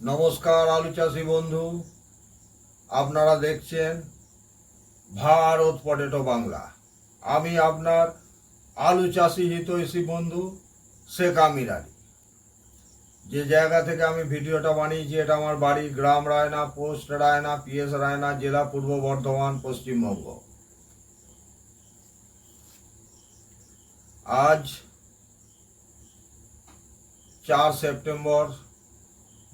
নমস্কার আলু চাষি বন্ধু। আপনারা দেখছেন ভারত পটেটো বাংলা। আমি আপনার আলু চাষি হিতৈষী বন্ধু শেখ আমির যে জায়গা থেকে আমি ভিডিওটা বানিয়েছি, এটা আমার বাড়ি গ্রাম রায়না, পোস্ট রায়না, পিএস রায়না, জেলা পূর্ব বর্ধমান, পশ্চিমবঙ্গ। আজ চার সেপ্টেম্বর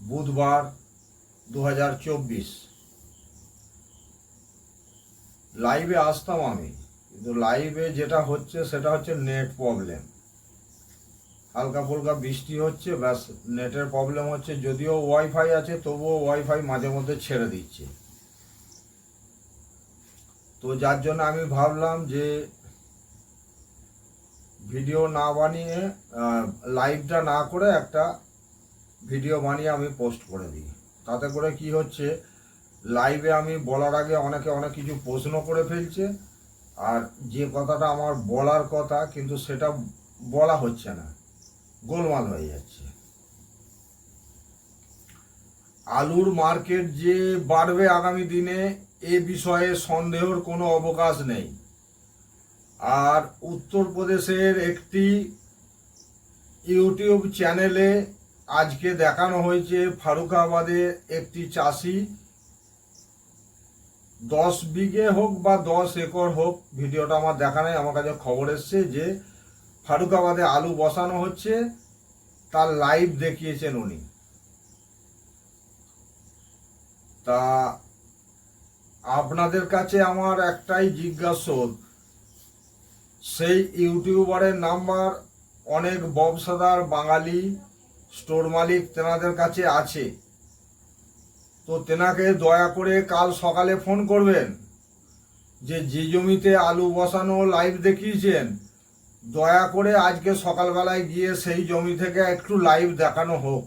বুধবার দু হাজার চব্বিশ। লাইভে আসতাম আমি, কিন্তু লাইভে যেটা হচ্ছে সেটা হচ্ছে নেট প্রবলেম হালকা ফুলকা বৃষ্টি হচ্ছে, ব্যাস নেটের প্রবলেম হচ্ছে, যদিও ওয়াইফাই আছে, তবুও ওয়াইফাই মাঝে মধ্যে ছেড়ে দিচ্ছে। তো যার জন্য আমি ভাবলাম যে ভিডিও না বানিয়ে লাইভটা না করে একটা ভিডিও বানিয়ে আমি পোস্ট করে দিই। তাতে করে কি হচ্ছে লাইভে আমি বলার আগে অনেকে অনেক কিছু প্রশ্ন করে ফেলছে, আর যে কথাটা আমার বলার কথা, কিন্তু সেটা বলা হচ্ছে না, গোলমাল হয়ে যাচ্ছে। আলুর মার্কেট যে বাড়বে আগামী দিনে, এ বিষয়ে সন্দেহর কোনো অবকাশ নেই। আর উত্তরপ্রদেশের একটি ইউটিউব চ্যানেলে আজকে দেখানো হয়েছে ফারুকাবাদে একটি চাষি। দশ বিঘে হোক বা দশ একর হোক, ভিডিওটা আমার দেখা নেই, আমার কাছে খবর এসছে যে ফারুকাবাদে আলু বসানো হচ্ছে, তার লাইভ দেখিয়েছেন উনি। তা আপনাদের কাছে আমার একটাই জিজ্ঞাসা, সেই ইউটিউবারের নাম্বার অনেক ব্যবসাদার বাঙালি স্টোর মালিক তেনাদের কাছে আছে। তো তেনাকে দয়া করে কাল সকালে ফোন করবেন যে যে জমিতে আলু বসানো লাইভ দেখিয়েছেন, দয়া করে আজকে সকালবেলায় গিয়ে সেই জমি থেকে একটু লাইভ দেখানো হোক।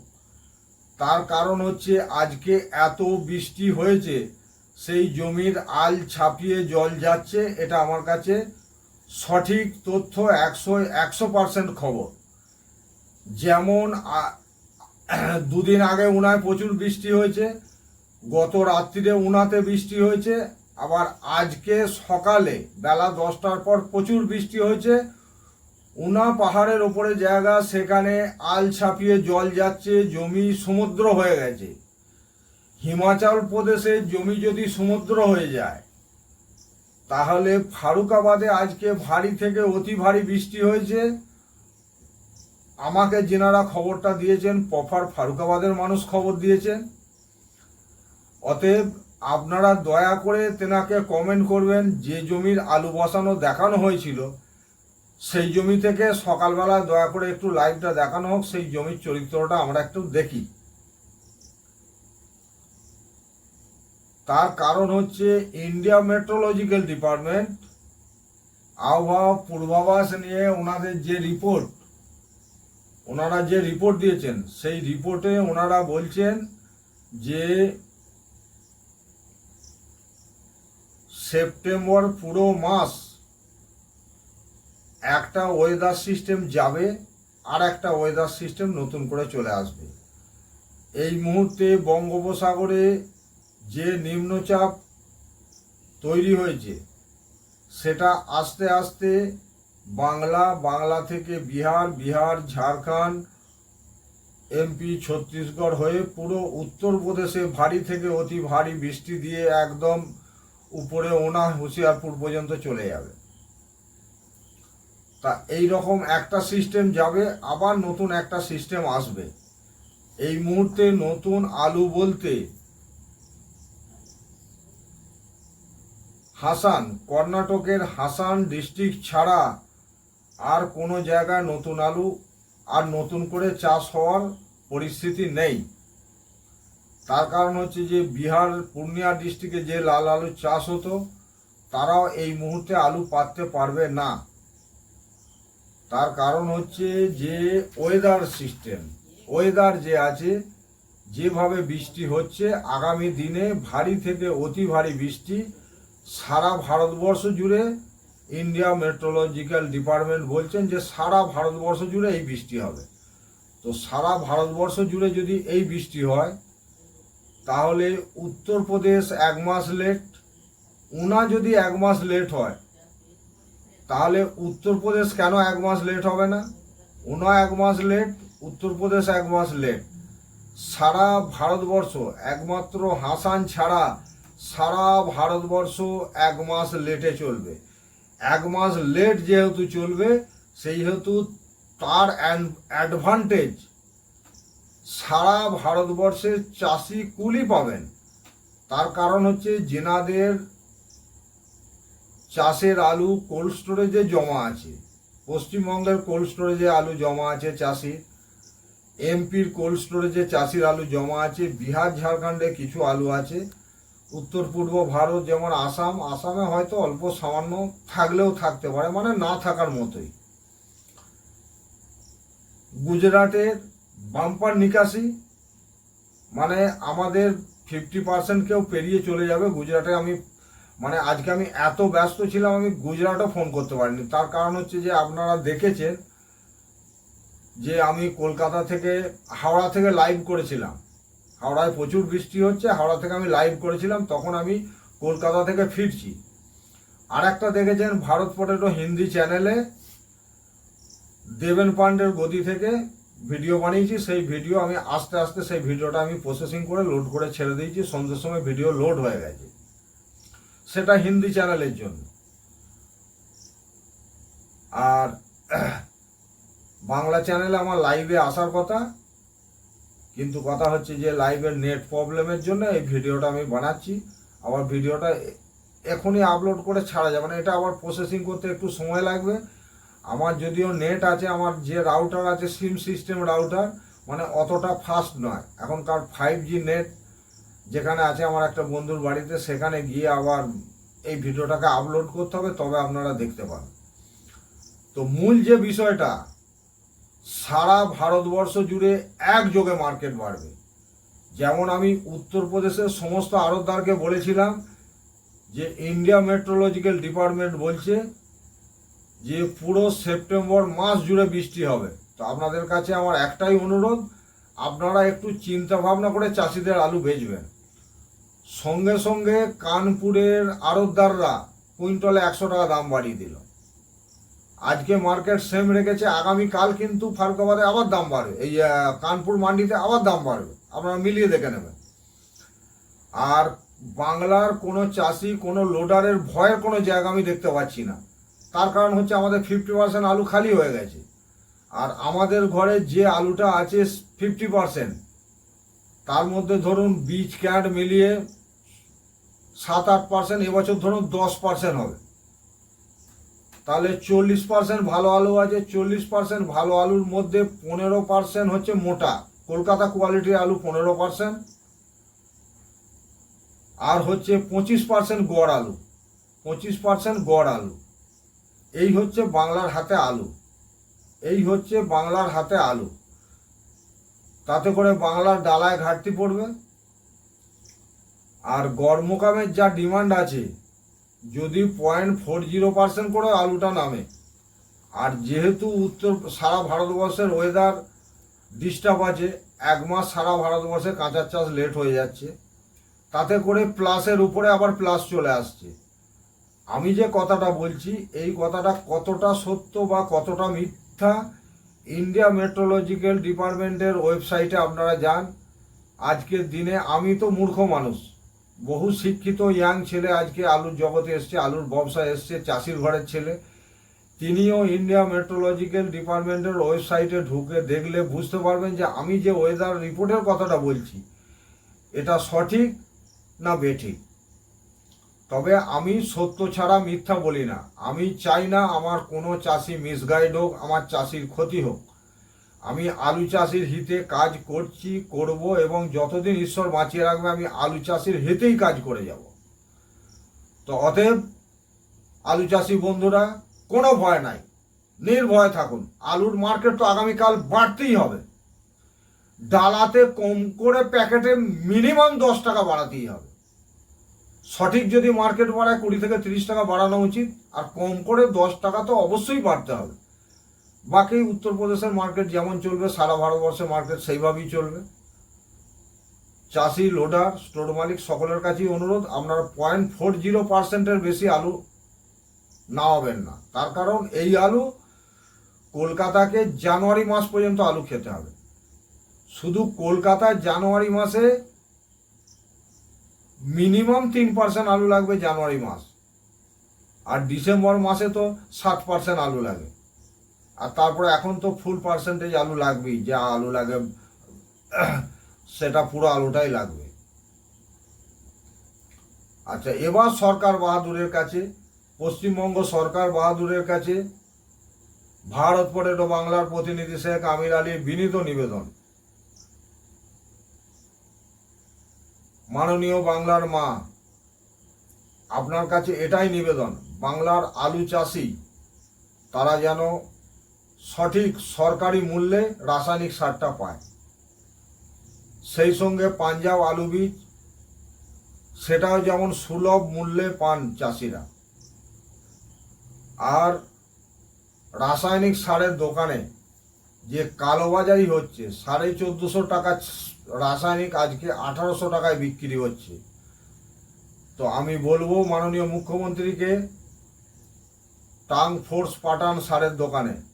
তার কারণ হচ্ছে আজকে এত বৃষ্টি হয়েছে, সেই জমির আল ছাপিয়ে জল যাচ্ছে, এটা আমার কাছে সঠিক তথ্য একশো একশো পার্সেন্ট খবর। যেমন দুদিন আগে উনায় প্রচুর বৃষ্টি হয়েছে, গত রাত্রিরে উনাতে বৃষ্টি হয়েছে, আবার আজকে সকালে বেলা দশটার পর প্রচুর বৃষ্টি হয়েছে। উনা পাহাড়ের ওপরে জায়গা, সেখানে আল ছাপিয়ে জল যাচ্ছে, জমি সমুদ্র হয়ে গেছে। হিমাচল প্রদেশের জমি যদি সমুদ্র হয়ে যায়, তাহলে ফারুকাবাদে আজকে ভারী থেকে অতি ভারী বৃষ্টি হয়েছে। আমাকে যেনারা খবরটা দিয়েছেন, প্রপার ফারুকাবাদের মানুষ খবর দিয়েছেন। অতএব আপনারা দয়া করে তেনাকে কমেন্ট করবেন, যে জমির আলু বসানো দেখানো হয়েছিল, সেই জমি থেকে সকালবেলা দয়া করে একটু লাইভটা দেখানো হোক, সেই জমির চরিত্রটা আমরা একটু দেখি। তার কারণ হচ্ছে ইন্ডিয়া মেট্রোলজিক্যাল ডিপার্টমেন্ট আবহাওয়া পূর্বাভাস নিয়ে ওনাদের যে রিপোর্ট ওনারা যে রিপোর্ট দিয়েছেন, সেই রিপোর্টে ওনারা বলছেন যে সেপ্টেম্বর পুরো মাস একটা ওয়েদার সিস্টেম যাবে আর একটা ওয়েদার সিস্টেম নতুন করে চলে আসবে। এই মুহূর্তে বঙ্গোপসাগরে যে নিম্নচাপ তৈরি হয়েছে, সেটা আস্তে আস্তে বাংলা বাংলা থেকে বিহার বিহার, ঝাড়খণ্ড, এমপি ছত্তিশগড় হয়ে পুরো উত্তরপ্রদেশে ভারী থেকে অতি ভারী বৃষ্টি দিয়ে একদম উপরে ওনা হুঁশিয়ারপুর পর্যন্ত চলে যাবে। তা এই রকম একটা সিস্টেম যাবে, আবার নতুন একটা সিস্টেম আসবে। এই মুহূর্তে নতুন আলু বলতে হাসান, কর্ণাটকের হাসান ডিস্ট্রিক্ট ছাড়া আর কোনো জায়গায় নতুন আলু আর নতুন করে চাষ হওয়ার পরিস্থিতি নেই। তার কারণ হচ্ছে যে বিহার, পূর্ণিয়া ডিস্ট্রিক্টে যে লাল আলু চাষ হতো, তারাও এই মুহূর্তে আলু পাততে পারবে না। তার কারণ হচ্ছে যে ওয়েদার সিস্টেম ওয়েদার যে আছে, যেভাবে বৃষ্টি হচ্ছে, আগামী দিনে ভারী থেকে অতি ভারী বৃষ্টি সারা ভারতবর্ষ জুড়ে ইন্ডিয়া মেট্রোলজিক্যাল ডিপার্টমেন্ট বলছেন যে সারা ভারতবর্ষ জুড়ে এই বৃষ্টি হবে। তো সারা ভারতবর্ষ জুড়ে যদি এই বৃষ্টি হয়, তাহলে উত্তরপ্রদেশ এক মাস লেট উনা যদি এক মাস লেট হয়, তাহলে উত্তরপ্রদেশ কেন এক মাস লেট হবে না? উনা এক মাস লেট উত্তরপ্রদেশ এক মাস লেট সারা ভারতবর্ষ একমাত্র হাসান ছাড়া সারা ভারতবর্ষ এক মাস লেটে চলবে। এক মাস লেট যেহেতু চলবে সেই হেতু তার অ্যাডভান্টেজ সারা ভারতবর্ষের চাষি কুলি পাবেন। তার কারণ হচ্ছে জেনাদের চাষের আলু কোল্ড স্টোরেজে জমা আছে। পশ্চিমবঙ্গের কোল্ড স্টোরেজে আলু জমা আছে চাষির এমপির কোল্ড স্টোরেজে চাষির আলু জমা আছে। বিহার, ঝাড়খণ্ডে কিছু আলু আছে। উত্তর, পূর্ব, ভারত, যেমন আসাম, আসামে হয়তো অল্প সামান্য থাকলেও থাকতে পারে মানে না থাকার মতোই। গুজরাটের বাম্পার নিকাশি মানে আমাদের ফিফটি পার্সেন্ট কেউ পেরিয়ে চলে যাবে গুজরাটে, আমি মানে আজকে আমি এত ব্যস্ত ছিলাম, আমি গুজরাটও ফোন করতে পারিনি। তার কারণ হচ্ছে যে আপনারা দেখেছেন যে আমি কলকাতা থেকে হাওড়া থেকে লাইভ করেছিলাম। হাওড়ায় প্রচুর বৃষ্টি হচ্ছে, হাওড়া থেকে আমি লাইভ করেছিলাম, তখন আমি কলকাতা থেকে ফিরছি। আর একটা দেখেছেন ভারত পটেটো হিন্দি চ্যানেলে দেবেন পান্ডের গদি থেকে ভিডিও বানিয়েছি, সেই ভিডিও আমি আস্তে আস্তে সেই ভিডিওটা আমি প্রসেসিং করে লোড করে ছেড়ে দিয়েছি, সন্ধ্যের সময় ভিডিও লোড হয়ে গেছে। সেটা হিন্দি চ্যানেলের জন্য। আর বাংলা চ্যানেলে আমার লাইভে আসার কথা কিন্তু কথা হচ্ছে যে লাইভের নেট প্রবলেমের জন্য এই ভিডিওটা আমি বানাচ্ছি। আবার ভিডিওটা এখনই আপলোড করে ছাড়া যাবে না। এটা আবার প্রসেসিং করতে একটু সময় লাগবে। আমার যদিও নেট আছে, আমার যে রাউটার আছে সিম সিস্টেম রাউটার মানে অতটা ফাস্ট নয়। এখনকার ফাইভ জি নেট যেখানে আছে আমার একটা বন্ধুর বাড়িতে, সেখানে গিয়ে আবার এই ভিডিওটাকে আপলোড করতে হবে, তবে আপনারা দেখতে পাবেন তো মূল যে বিষয়টা সারা ভারতবর্ষ জুড়ে একযোগে মার্কেট বাড়বে। যেমন আমি উত্তরপ্রদেশের সমস্ত আড়তদারকে বলেছিলাম যে ইন্ডিয়া মেট্রোলজিক্যাল ডিপার্টমেন্ট বলছে যে পুরো সেপ্টেম্বর মাস জুড়ে বৃষ্টি হবে। তো আপনাদের কাছে আমার একটাই অনুরোধ, আপনারা একটু চিন্তা ভাবনা করে চাষিদের আলু বেচবেন। সঙ্গে সঙ্গে কানপুরের আড়তদাররা কুইন্টলে একশো টাকা দাম বাড়িয়ে দিল। আজকে মার্কেট সেম রেখেছে, আগামীকাল কিন্তু ফারুকাবাদে আবার দাম বাড়বে। এই কানপুর মান্ডিতে আবার দাম বাড়বে। আপনারা মিলিয়ে দেখে নেবেন। আর বাংলার কোনো চাষি, কোনো লোডারের ভয়ের কোনো জায়গা আমি দেখতে পাচ্ছি না। তার কারণ হচ্ছে আমাদের ফিফটি পার্সেন্ট আলু খালি হয়ে গেছে। আর আমাদের ঘরে যে আলুটা আছে ফিফটি পার্সেন্ট তার মধ্যে ধরুন বীজ ক্যাট মিলিয়ে সাত আট পার্সেন্ট এবছর ধরুন দশ পার্সেন্ট হবে। তাহলে চল্লিশ পার্সেন্ট ভালো আলু আছে, চল্লিশ পার্সেন্ট ভালো আলুর মধ্যে পনেরো পার্সেন্ট হচ্ছে মোটা। কলকাতা কোয়ালিটির আলু পনেরো পার্সেন্ট আর হচ্ছে পঁচিশ পার্সেন্ট গড় আলু, পঁচিশ পার্সেন্ট গড় আলু। এই হচ্ছে বাংলার হাতে আলু। এই হচ্ছে বাংলার হাতে আলু। তাতে করে বাংলার ডালায় ঘাটতি পড়বে। আর গড় মোকামের যা ডিমান্ড আছে যদি পয়েন্ট ফোর জিরো পার্সেন্ট করে আলুটা নামে। আর যেহেতু উত্তর, সারা ভারতবর্ষের ওয়েদার ডিস্টার্ব আছে, এক মাস সারা ভারতবর্ষে কাঁচা চাষ লেট হয়ে যাচ্ছে, তাতে করে প্লাসের উপরে আবার প্লাস চলে আসছে। আমি যে কথাটা বলছি, এই কথাটা কতটা সত্য বা কতটা মিথ্যা ইন্ডিয়া মেট্রোলজিক্যাল ডিপার্টমেন্টের ওয়েবসাইটে আপনারা যান। আজকের দিনে আমি তো মূর্খ মানুষ। বহু শিক্ষিত ইয়াং ছেলে আজকে আলুর জগতে এসছে, আলুর ব্যবসায় এসছে, চাষির ঘরের ছেলে। তিনিও ইন্ডিয়া মেট্রোলজিক্যাল ডিপার্টমেন্টের ওয়েবসাইটে ঢুকে দেখলে বুঝতে পারবেন যে আমি যে ওয়েদার রিপোর্টের কথাটা বলছি, এটা সঠিক না বেঠিক? তবে আমি সত্য ছাড়া মিথ্যা বলি না। আমি চাই না আমার কোনো চাষি মিসগাইড হোক, আমার চাষির ক্ষতি হোক। আমি আলু চাষির হিতে কাজ করছি, করব এবং যতদিন ঈশ্বর বাঁচিয়ে রাখবে, আমি আলু চাষির হিতেই কাজ করে যাব। তো অতএব, আলু চাষি বন্ধুরা, কোনো ভয় নাই। নির্ভয় থাকুন। আলুর মার্কেট তো আগামীকাল বাড়তেই হবে। ডালাতে কম করে প্যাকেটে মিনিমাম দশ টাকা বাড়াতেই হবে। সঠিক যদি মার্কেট বাড়ায় কুড়ি থেকে তিরিশ টাকা বাড়ানো উচিত, আর কম করে দশ টাকা তো অবশ্যই বাড়তে হবে। বাকি উত্তরপ্রদেশের মার্কেট যেমন চলবে, সারা ভারতবর্ষের মার্কেট সেইভাবেই চলবে। চাষি লোডার স্টোর মালিক সকলের কাছেই অনুরোধ, আপনারা পয়েন্ট ফোর জিরো পার্সেন্টের বেশি আলু নামাবেন না। তার কারণ এই আলু কলকাতাকে জানুয়ারি মাস পর্যন্ত আলু খেতে হবে। শুধু কলকাতায় জানুয়ারি মাসে মিনিমাম তিন পার্সেন্ট আলু লাগবে জানুয়ারি মাস। আর ডিসেম্বর মাসে তো সাত পার্সেন্ট আলু লাগে। আর তারপরে এখন তো ফুল পার্সেন্টেজ আলু লাগবেই, যা আলু লাগে, সেটা পুরো আলুটাই লাগবে। আচ্ছা এবার সরকার বাহাদুরের কাছে, পশ্চিমবঙ্গ সরকার বাহাদুরের কাছে, ভারত পটেটো বাংলার প্রতিনিধি শেখ আমির আলীর বিনীত নিবেদন। মাননীয় বাংলার মা, আপনার কাছে এটাই নিবেদন, বাংলার আলু চাষি, তারা যেন সঠিক সরকারি মূল্যে রাসায়নিক সারটা পায়। সেই সঙ্গে পাঞ্জাব আলু বীজ, সেটাও যেমন সুলভ মূল্যে পান চাষিরা। আর রাসায়নিক সারের দোকানে যে কালোবাজারি হচ্ছে, সাড়ে চোদ্দোশো টাকা রাসায়নিক আজকে আঠারোশো টাকায় বিক্রি হচ্ছে। তো আমি বলব মাননীয় মুখ্যমন্ত্রীকে টাং ফোর্স পাঠান সারের দোকানে।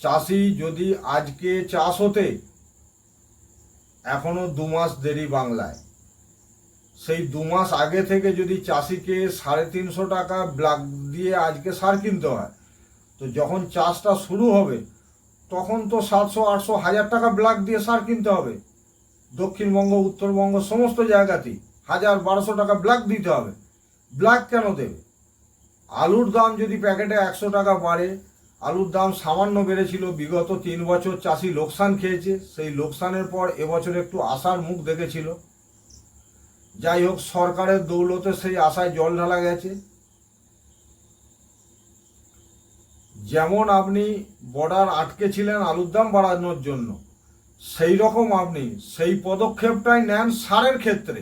চাষি যদি আজকে চাষ হতে এখনও দু মাস দেরি বাংলায়, সেই দু মাস আগে থেকে যদি চাষিকে সাড়ে তিনশো টাকা ব্লাক দিয়ে আজকে সার কিনতে হয়, তো যখন চাষটা শুরু হবে, তখন তো সাতশো, আটশো, হাজার টাকা ব্লাক দিয়ে সার কিনতে হবে। দক্ষিণবঙ্গ, উত্তরবঙ্গ সমস্ত জায়গাতেই হাজার, বারোশো টাকা ব্ল্যাক দিতে হবে। ব্ল্যাক কেন দেবে? আলুর দাম যদি প্যাকেটে একশো টাকা বাড়ে আলুর দাম সামান্য বেড়েছিল। বিগত তিন বছর চাষি লোকসান খেয়েছে। সেই লোকসানের পর এবছর একটু আশার মুখ দেখেছিল। যাই হোক, সরকারের দৌলতে সেই আশায় জল ঢালা গেছে। যেমন আপনি বর্ডার আটকে ছিলেন আলুর দাম বাড়ানোর জন্য, সেই রকম আপনি সেই পদক্ষেপটাই নেন সারের ক্ষেত্রে।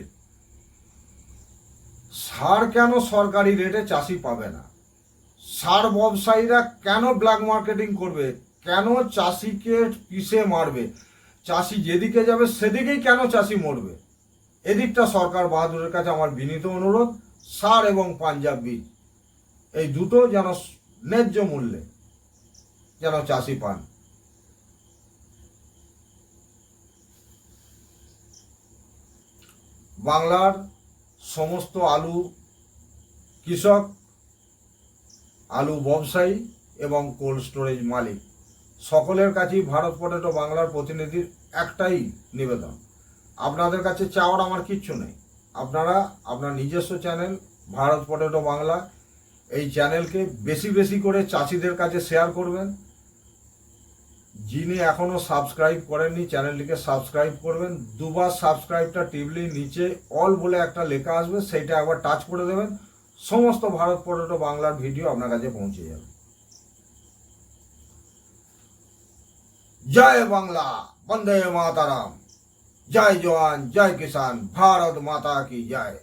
সার কেন সরকারি রেটে চাষি পাবে না? সার ব্যবসায়ীরা কেন ব্ল্যাক মার্কেটিং করবে? কেন চাষিকে পিষে মারবে? চাষি যেদিকে যাবে, সেদিকেই কেন চাষি মরবে? এদিকটা সরকার বাহাদুরের কাছে আমার বিনীত অনুরোধ, সার এবং পাঞ্জাব বীজ। এই দুটো যেন ন্যায্য মূল্যে যেন চাষি পান। বাংলার সমস্ত আলু কৃষক আলু ব্যবসায়ী এবং কোল্ড স্টোরেজ মালিক। সকলের কাছেই ভারত পটেটো বাংলার প্রতিনিধির একটাই নিবেদন। আপনাদের কাছে চাওয়ার আমার কিচ্ছু নেই। আপনারা আপনার নিজস্ব চ্যানেল, ভারত পটেটো বাংলা, এই চ্যানেলকে বেশি বেশি করে চাষিদের কাছে শেয়ার করবেন। যিনি এখনও সাবস্ক্রাইব করেননি, চ্যানেলটিকে সাবস্ক্রাইব করবেন। দুবার সাবস্ক্রাইবটা টিপলেই নিচে অল বলে একটা লেখা আসবে, সেইটা একবার টাচ করে দেবেন। সমস্ত ভারত পর্যটক বাংলার ভিডিও আপনার কাছে পৌঁছে যাবে। জয় বাংলা, বন্দে মাতারাম। জয় জওয়ান, জয় কিষান ভারত মাতা কি জয়।